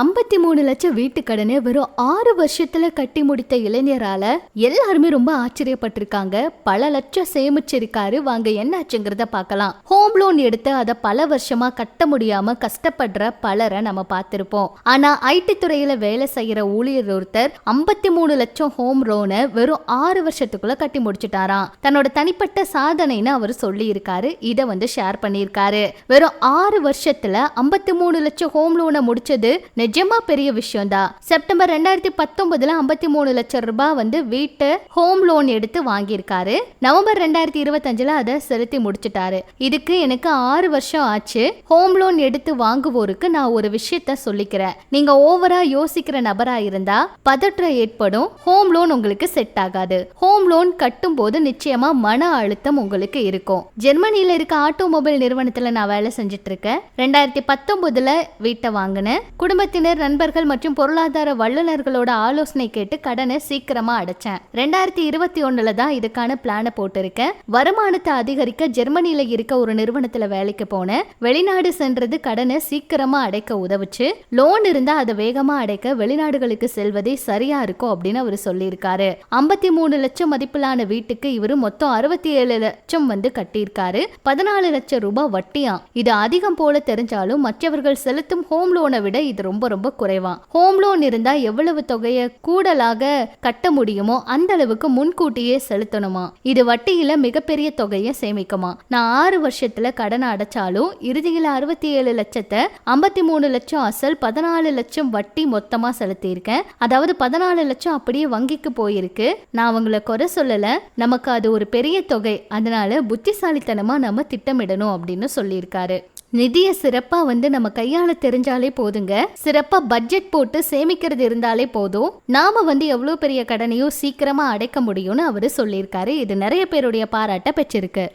ஐம்பத்தி மூணு லட்சம் வீட்டு கடனை வெறும் ஆறு வருஷத்துல கட்டி முடித்த இளைஞரால எல்லாருமே ரொம்ப ஆச்சரியப்பட்டிருக்காங்க. பல லட்சம் சேமிச்சிருக்காரு. வாங்க என்னாச்சுங்கிறத பார்க்கலாம். ஹோம் லோன் எடுத்து அதை பல வருஷமா கட்ட முடியாம கஷ்டப்படுற பலரை நம்ம பார்த்திருப்போம். ஆனா ஐடி துறையில வேலை செய்யற ஊழியர் ஒருத்தர் ஐம்பத்தி மூணு லட்சம் ஹோம் லோனை வெறும் ஆறு வருஷத்துக்குள்ள கட்டி முடிச்சிட்டாராம். தன்னோட தனிப்பட்ட சாதனைன்னு அவர் சொல்லி இருக்காரு இதை வந்து ஷேர் பண்ணியிருக்காரு. வெறும் ஆறு வருஷத்துல ஐம்பத்தி மூணு லட்சம் ஹோம் லோனை முடிச்சது நிஜமா பெரிய விஷயம் தான் செப்டம்பர் ரெண்டாயிரத்தி பத்தொன்பதுல ஐம்பத்தி மூணு லட்சம் ரூபாய் வந்து வீட்டு ஹோம் லோன் எடுத்து வாங்கியிருக்காரு. நவம்பர் ரெண்டாயிரத்தி இருபத்தஞ்சுல அதை செலுத்தி முடிச்சிட்டாரு. இதுக்கு எனக்கு ஆறு வருஷம் ஆச்சு. ஹோம் லோன் எடுத்து வாங்குவோருக்கு நான் ஒரு விஷயத்த சொல்லிக்கிறேன். நீங்க ஓவரா யோசிக்கிற நபரா இருந்தா பதற்றம் ஏற்படும். ஹோம் லோன் உங்களுக்கு செட் ஆகாது. ஹோம் லோன் கட்டும் போது நிச்சயமா மன அழுத்தம் உங்களுக்கு இருக்கும். ஜெர்மனியில இருக்க ஆட்டோமொபைல் நிறுவனத்துல நான் வேலை செஞ்சுட்டு இருக்கேன். ரெண்டாயிரத்தி பத்தொன்பதுல வீட்டை வாங்கினேன். குடும்பத்தை குடும்பத்தினர் நண்பர்கள் மற்றும் பொருளாதார வல்லுநர்களோட ஆலோசனை கேட்டு கடனை சீக்கிரமா அடைச்சேன். ரெண்டாயிரத்தி இருபத்தி ஒண்ணுல தான் இதுக்கான பிளான போட்டிருக்கேன். வருமானத்தை அதிகரிக்க ஜெர்மனியில இருக்க ஒரு நிறுவனத்துல வேலைக்கு போனேன். வெளிநாடு சென்றது கடனை சீக்கிரமா அடைக்க உதவுச்சு. லோன் இருந்தா அதை வேகமா அடைக்க வெளிநாடுகளுக்கு செல்வதே சரியா இருக்கும் அப்படின்னு அவர் சொல்லியிருக்காரு. ஐம்பத்தி மூணு லட்சம் மதிப்பிலான வீட்டுக்கு இவர் மொத்தம் அறுபத்தி ஏழு லட்சம் வந்து கட்டியிருக்காரு. பதினாலு லட்சம் ரூபாய் வட்டியாம். இது அதிகம் போல தெரிஞ்சாலும் மற்றவர்கள் செலுத்தும் ஹோம் லோனை விட இது ரொம்ப ரொம்ப ரொம்ப குறைவான் ஹோம் லோன் இருந்தா எவ்வளவு தொகையை கூடலாக கட்ட முடியுமோ அந்த அளவுக்கு முன்கூட்டியே செலுத்தணுமா? இது வட்டியில மிகப்பெரிய தொகையை சேமிக்குமா? நான் ஆறு வருஷத்துல கடனை அடைச்சாலும் இறுதியில் அறுபத்தி ஏழு லட்சத்தை ஐம்பத்தி மூணு லட்சம் அசல் பதினாலு லட்சம் வட்டி மொத்தமா செலுத்தியிருக்கேன். அதாவது பதினாலு லட்சம் அப்படியே வங்கிக்கு போயிருக்கு. நான் அவங்கள குறை சொல்லல. நமக்கு அது ஒரு பெரிய தொகை. அதனால புத்திசாலித்தனமா நம்ம திட்டமிடணும் அப்படின்னு சொல்லியிருக்காரு. நிதியை சிறப்பா வந்து நம்ம கையால தெரிஞ்சாலே போதுங்க. சிறப்பா பட்ஜெட் போட்டு சேமிக்கிறது இருந்தாலே போதும். நாம வந்து எவ்வளவு பெரிய கடனையும் சீக்கிரமா அடைக்க முடியும்னு அவரு சொல்லியிருக்காரு. இது நிறைய பேருடைய பாராட்ட பெற்றிருக்கு.